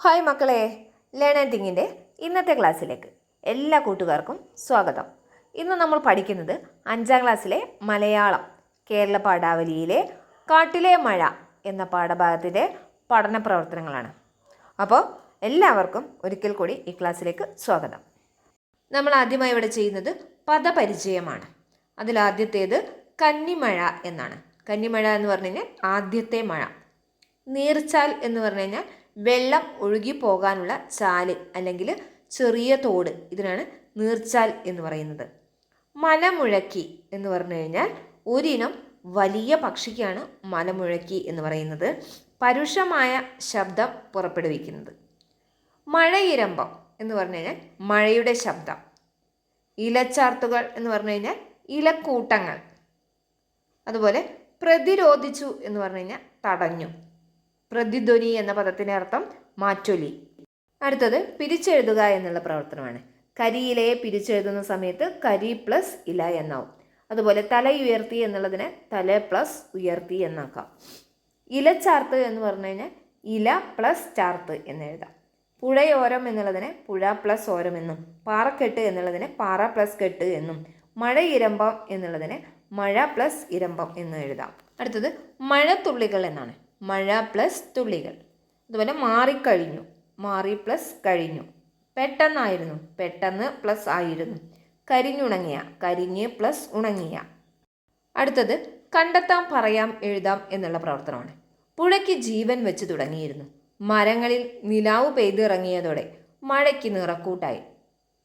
Hi മക്കളെ learn and തിങ്ങിന്റെ ഇന്നത്തെ ക്ലാസ്സിലേക്ക് എല്ലാ കൂട്ടുകാർക്കും സ്വാഗതം. ഇന്ന് നമ്മൾ പഠിക്കുന്നത് അഞ്ചാം ക്ലാസ്സിലെ മലയാളം കേരള പാഠാവലിയിലെ കാട്ടിലെ മഴ എന്ന പാഠഭാഗത്തിന്റെ പഠന പ്രവർത്തനങ്ങളാണ്. അപ്പോൾ എല്ലാവർക്കും ഒരിക്കൽ കൂടി ഈ ക്ലാസ്സിലേക്ക് സ്വാഗതം. നമ്മൾ ആദ്യമായി ഇവിടെ ചെയ്യുന്നത് പദപരിചയമാണ്. അതിലാദ്യത്തേത് കന്നിമഴ എന്നാണ്. കന്നിമഴ എന്ന് പറഞ്ഞു കഴിഞ്ഞാൽ ആദ്യത്തെ മഴ. നീർച്ചാൽ എന്ന് പറഞ്ഞു കഴിഞ്ഞാൽ വെള്ളം ഒഴുകി പോകാനുള്ള ചാൽ അല്ലെങ്കിൽ ചെറിയ തോട് ഇതിനാണ് നീർച്ചാൽ എന്ന് പറയുന്നത്. മലമുഴക്കി എന്ന് പറഞ്ഞു കഴിഞ്ഞാൽ ഒരിനം വലിയ പക്ഷിക്കാണ് മലമുഴക്കി എന്ന് പറയുന്നത്. പരുഷമായ ശബ്ദം പുറപ്പെടുവിക്കുന്നത്. മഴയിരമ്പം എന്ന് പറഞ്ഞു കഴിഞ്ഞാൽ മഴയുടെ ശബ്ദം. ഇലച്ചാർത്തുകൾ എന്ന് പറഞ്ഞു കഴിഞ്ഞാൽ ഇലക്കൂട്ടങ്ങൾ. അതുപോലെ പ്രതിരോധിച്ചു എന്ന് പറഞ്ഞു കഴിഞ്ഞാൽ തടഞ്ഞു. പ്രതിധ്വനി എന്ന പദത്തിന്റെ അർത്ഥം മാറ്റൊലി. അടുത്തത് പിരിച്ചെഴുതുക എന്നുള്ള പ്രവർത്തനമാണ്. കരിയിലയെ പിരിച്ചെഴുതുന്ന സമയത്ത് കരി പ്ലസ് ഇല എന്നാവും. അതുപോലെ തല ഉയർത്തി എന്നുള്ളതിനെ തല പ്ലസ് ഉയർത്തി എന്നാക്കാം. ഇലച്ചാർത്ത് എന്ന് പറഞ്ഞു കഴിഞ്ഞാൽ ഇല പ്ലസ് ചാർത്ത് എന്ന് എഴുതാം. പുഴയോരം എന്നുള്ളതിനെ പുഴ പ്ലസ് ഓരം എന്നും പാറക്കെട്ട് എന്നുള്ളതിനെ പാറ പ്ലസ് കെട്ട് എന്നും മഴ ഇരമ്പം എന്നുള്ളതിനെ മഴ പ്ലസ് ഇരമ്പം എന്ന് എഴുതാം. അടുത്തത് മഴത്തുള്ളികൾ എന്നാണ്. മഴ പ്ലസ് തുള്ളികൾ. അതുപോലെ മാറിക്കഴിഞ്ഞു മാറി പ്ലസ് കഴിഞ്ഞു. പെട്ടെന്നായിരുന്നു. പെട്ടെന്ന് പ്ലസ് ആയിരുന്നു. കരിഞ്ഞുണങ്ങിയ. കരിഞ്ഞ് പ്ലസ് ഉണങ്ങിയ. അടുത്തത് കണ്ടെത്താം പറയാം എഴുതാം എന്നുള്ള പ്രവർത്തനമാണ്. പുഴയ്ക്ക് ജീവൻ വെച്ച് തുടങ്ങിയിരുന്നു. മരങ്ങളിൽ നിലാവ് പെയ്തിറങ്ങിയതോടെ മഴയ്ക്ക് നിറക്കൂട്ടായി.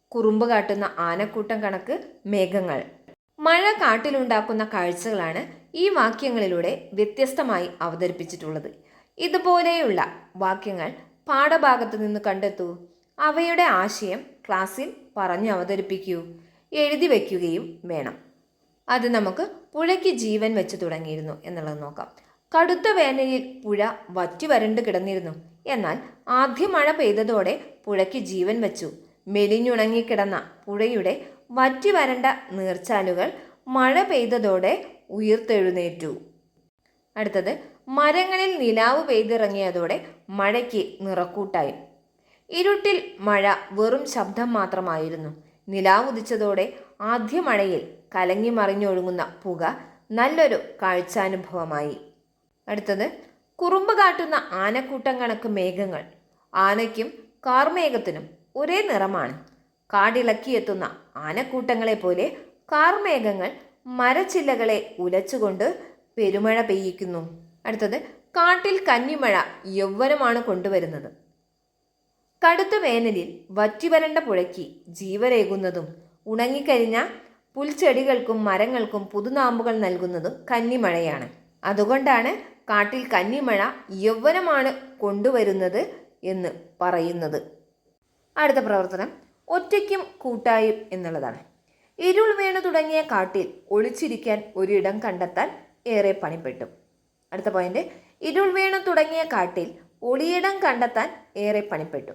കുറുമ്പ് കാട്ടുന്ന ആനക്കൂട്ടം കണക്ക് മേഘങ്ങൾ. മഴ കാട്ടിലുണ്ടാക്കുന്ന കാഴ്ചകളാണ് ഈ വാക്യങ്ങളിലൂടെ വ്യത്യസ്തമായി അവതരിപ്പിച്ചിട്ടുള്ളത്. ഇതുപോലെയുള്ള വാക്യങ്ങൾ പാഠഭാഗത്ത് നിന്ന് കണ്ടെത്തൂ. അവയുടെ ആശയം ക്ലാസ്സിൽ പറഞ്ഞു അവതരിപ്പിക്കൂ. എഴുതി വയ്ക്കുകയും വേണം. അത് നമുക്ക് പുഴയ്ക്ക് ജീവൻ വെച്ച് തുടങ്ങിയിരുന്നു എന്നുള്ളത് നോക്കാം. കടുത്ത വേനലിൽ പുഴ വറ്റി വരണ്ട് കിടന്നിരുന്നു. എന്നാൽ ആദ്യ മഴ പെയ്തതോടെ പുഴയ്ക്ക് ജീവൻ വെച്ചു. മെലിഞ്ഞുണങ്ങിക്കിടന്ന പുഴയുടെ വറ്റി വരണ്ട നീർച്ചാലുകൾ മഴ പെയ്തതോടെ ഉയർത്തെഴുന്നേറ്റു. അടുത്തത് മരങ്ങളിൽ നിലാവ് പെയ്തിറങ്ങിയതോടെ മഴയ്ക്ക് നിറക്കൂട്ടായി. ഇരുട്ടിൽ മഴ വെറും ശബ്ദം മാത്രമായിരുന്നു. നിലാവ് ഉദിച്ചതോടെ ആദ്യ മഴയിൽ കലങ്ങി മറിഞ്ഞൊഴുകുന്ന പുക നല്ലൊരു കാഴ്ചാനുഭവമായി. അടുത്തത് കുറുമ്പ് കാട്ടുന്ന ആനക്കൂട്ടം കണക്ക് മേഘങ്ങൾ. ആനയ്ക്കും കാർമേഘത്തിനും ഒരേ നിറമാണ്. കാടിളക്കിയെത്തുന്ന ആനക്കൂട്ടങ്ങളെ പോലെ കാർമേഘങ്ങൾ മരച്ചില്ലകളെ ഉലച്ചുകൊണ്ട് പെരുമഴ പെയ്യിക്കുന്നു. അടുത്തത് കാട്ടിൽ കന്നിമഴ യൗവനമാണ് കൊണ്ടുവരുന്നത്. കടുത്ത വേനലിൽ വറ്റിവരണ്ട പുഴയ്ക്ക് ജീവരേകുന്നതും ഉണങ്ങിക്കഴിഞ്ഞ പുൽച്ചെടികൾക്കും മരങ്ങൾക്കും പുതുനാമ്പുകൾ നൽകുന്നതും കന്നിമഴയാണ്. അതുകൊണ്ടാണ് കാട്ടിൽ കന്നിമഴ യൗവനമാണ് കൊണ്ടുവരുന്നത് എന്ന് പറയുന്നത്. അടുത്ത പ്രവർത്തനം. ഒറ്റയ്ക്കും കൂട്ടായും എന്നുള്ളതാണ്. ഇരുൾ വീണു തുടങ്ങിയ കാട്ടിൽ ഒളിച്ചിരിക്കാൻ ഒരിടം കണ്ടെത്താൻ ഏറെ പണിപ്പെട്ടു. അടുത്ത പോയിന്റ് ഇരുൾ വീണു തുടങ്ങിയ കാട്ടിൽ ഒളിയിടം കണ്ടെത്താൻ ഏറെ പണിപ്പെട്ടു.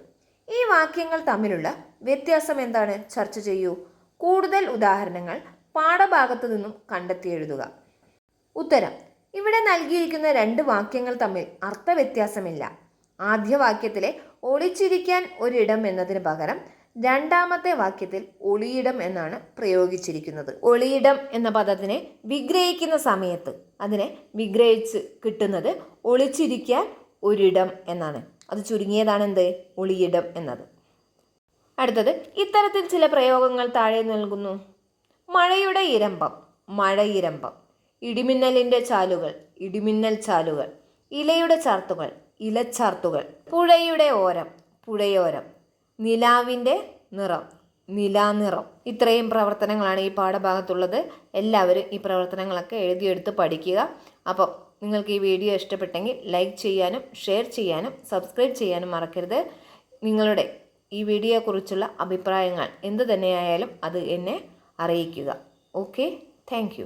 ഈ വാക്യങ്ങൾ തമ്മിലുള്ള വ്യത്യാസം എന്താണ്? ചർച്ച ചെയ്യൂ. കൂടുതൽ ഉദാഹരണങ്ങൾ പാഠഭാഗത്തു നിന്നും കണ്ടെത്തി എഴുതുക. ഉത്തരം. ഇവിടെ നൽകിയിരിക്കുന്ന രണ്ട് വാക്യങ്ങൾ തമ്മിൽ അർത്ഥവ്യത്യാസമില്ല. ആദ്യ വാക്യത്തിലെ ഒളിച്ചിരിക്കാൻ ഒരിടം എന്നതിന് പകരം രണ്ടാമത്തെ വാക്യത്തിൽ ഒളിയിടം എന്നാണ് പ്രയോഗിച്ചിരിക്കുന്നത്. ഒളിയിടം എന്ന പദത്തിനെ വിഗ്രഹിക്കുന്ന സമയത്ത് അതിനെ വിഗ്രഹിച്ച് കിട്ടുന്നത് ഒളിച്ചിരിക്കാൻ ഒരിടം എന്നാണ്. അത് ചുരുങ്ങിയതാണ് എന്ത്? ഒളിയിടം എന്നത്. അടുത്തത് ഇത്തരത്തിൽ ചില പ്രയോഗങ്ങൾ താഴെ നൽകുന്നു. മഴയുടെ ഇരമ്പം മഴയിരമ്പം. ഇടിമിന്നലിന്റെ ചാലുകൾ ഇടിമിന്നൽ ചാലുകൾ. ഇലയുടെ ചാർത്തുകൾ ഇലച്ചാർത്തുകൾ. പുഴയുടെ ഓരം പുഴയോരം. നിലാവിന്റെ നിറം നിലാനിറം ഇത്രയും പ്രവർത്തനങ്ങളാണ് ഈ പാഠഭാഗത്തുള്ളത്. എല്ലാവരും ഈ പ്രവർത്തനങ്ങളൊക്കെ എഴുതിയെടുത്ത് പഠിക്കുക. അപ്പം നിങ്ങൾക്ക് ഈ വീഡിയോ ഇഷ്ടപ്പെട്ടെങ്കിൽ ലൈക്ക് ചെയ്യാനും ഷെയർ ചെയ്യാനും സബ്സ്ക്രൈബ് ചെയ്യാനും മറക്കരുത്. നിങ്ങളുടെ ഈ വീഡിയോയെക്കുറിച്ചുള്ള അഭിപ്രായങ്ങൾ എന്തു തന്നെയായാലും അത് എന്നെ അറിയിക്കുക. ഓക്കെ? താങ്ക്